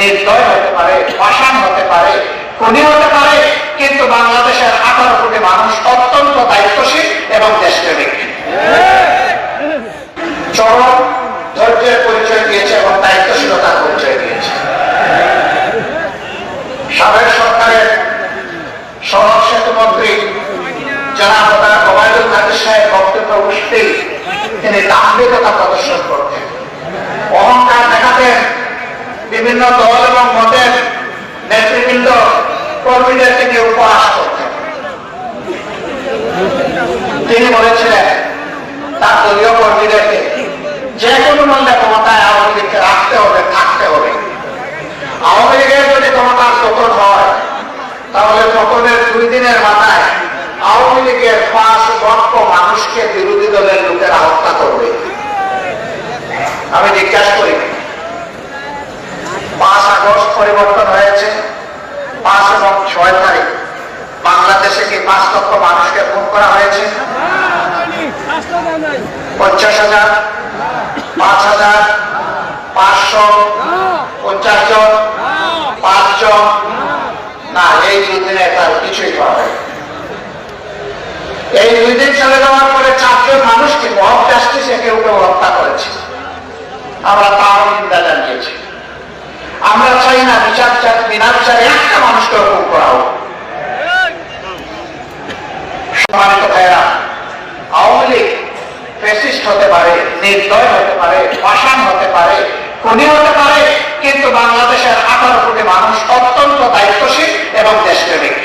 নির্দয় হতে পারে অসান হতে পারে খুনি হতে পারে, কিন্তু বাংলাদেশের আঠারো কোটি মানুষ অত্যন্ত দায়িত্বশীল এবং দেশপ্রেমিক। চরম ধৈর্যের পরিচয় দিয়েছে এবং দায়িত্বশীলতার পরিচয় দিয়েছে। সাবেক সরকারের সড়ক সেতু মন্ত্রী জনাব ওবায়দুল কাদের সাহেব বক্তব্য উঠতেই তিনি দাম্ভিকতা প্রদর্শন বিভিন্ন দল এবং মতের নেতৃবৃন্দ কর্মীদের থেকে উপহাস তিনি বলেছিলেন, তার দলীয় কর্মীদেরকে যে কোনো মূল্যে ক্ষমতায় আওয়ামী লীগকে রাখতে হবে, থাকতে হবে। আওয়ামী লীগের যদি ক্ষমতার পতন হয়, তাহলে পতনের দুই দিনের মাথায় আওয়ামী লীগের পাঁচ লক্ষ মানুষকে বিরোধী দলের লোকেরা হত্যা করবে। আমি জিজ্ঞাসা করি পরিবর্তন হয়েছে। পাঁচ এবং ছয় তারিখ। বাংলাদেশে কি পাঁচ লক্ষ মানুষকে খুন করা হয়েছে? পঞ্চাশ হাজার, পাঁচ হাজার, পাঁচশো, পঞ্চাশ জন পাঁচজন না, এই দুই দিনে তার কিছুই করা হয় এই দুই দিন চলে যাওয়ার পরে চারজন মানুষকে মহব জাস্টিসে কেউ কেউ হত্যা করেছে? আমরা জানিয়েছি চাই না, বিচার বিনা বিচারে একটা মানুষকে হুকুম করা হোক। সম্মানিত ভাইয়েরা, আওয়ামী লীগ হতে পারে, নির্দয় হতে পারে পাষাণ হতে পারে, খুনি হতে পারে, কিন্তু বাংলাদেশের আঠারো কোটি মানুষ অত্যন্ত দায়িত্বশীল এবং দেশপ্রেমিক।